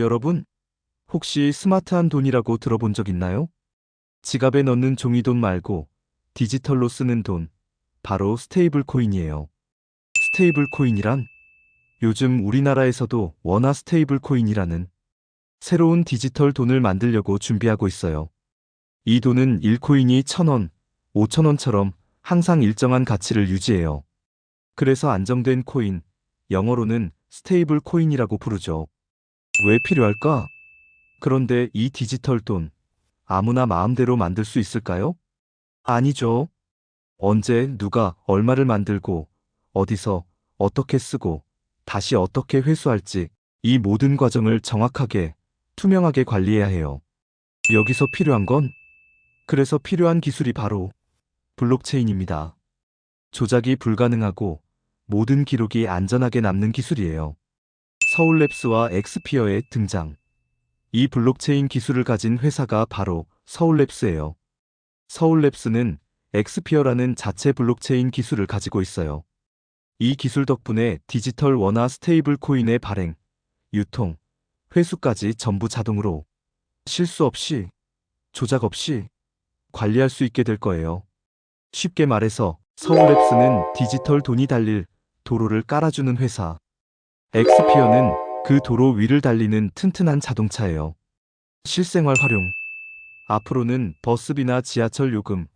여러분, 혹시 스마트한 돈이라고 들어본 적 있나요? 지갑에 넣는 종이돈 말고 디지털로 쓰는 돈, 바로 스테이블 코인이에요. 스테이블 코인이란 요즘 우리나라에서도 원화 스테이블 코인이라는 새로운 디지털 돈을 만들려고 준비하고 있어요. 이 돈은 1코인이 1000원, 5000원처럼 항상 일정한 가치를 유지해요. 그래서 안정된 코인, 영어로는 스테이블 코인이라고 부르죠. 왜 필요할까? 그런데 이 디지털 돈, 아무나 마음대로 만들 수 있을까요? 아니죠. 언제 누가 얼마를 만들고, 어디서, 어떻게 쓰고, 다시 어떻게 회수할지, 이 모든 과정을 정확하게, 투명하게 관리해야 해요. 여기서 필요한 건, 그래서 필요한 기술이 바로 블록체인입니다. 조작이 불가능하고 모든 기록이 안전하게 남는 기술이에요. 서울랩스와 엑스피어의 등장. 이 블록체인 기술을 가진 회사가 바로 서울랩스예요. 서울랩스는 엑스피어라는 자체 블록체인 기술을 가지고 있어요. 이 기술 덕분에 디지털 원화 스테이블 코인의 발행, 유통, 회수까지 전부 자동으로 실수 없이, 조작 없이 관리할 수 있게 될 거예요. 쉽게 말해서 서울랩스는 디지털 돈이 달릴 도로를 깔아주는 회사. 엑스피어는 그 도로 위를 달리는 튼튼한 자동차예요. 실생활 활용. 앞으로는 버스비나 지하철 요금,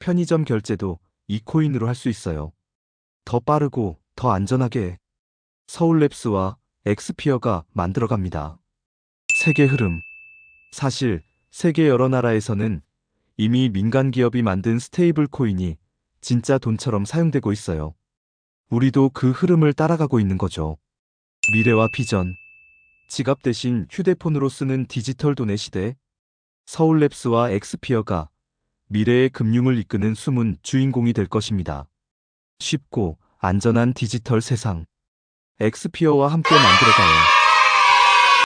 편의점 결제도 이 코인으로 할 수 있어요. 더 빠르고 더 안전하게 서울랩스와 엑스피어가 만들어갑니다. 세계 흐름. 사실 세계 여러 나라에서는 이미 민간 기업이 만든 스테이블 코인이 진짜 돈처럼 사용되고 있어요. 우리도 그 흐름을 따라가고 있는 거죠. 미래와 비전. 지갑 대신 휴대폰으로 쓰는 디지털 돈의 시대. 서울랩스와 엑스피어가 미래의 금융을 이끄는 숨은 주인공이 될 것입니다. 쉽고 안전한 디지털 세상. 엑스피어와 함께 만들어가요.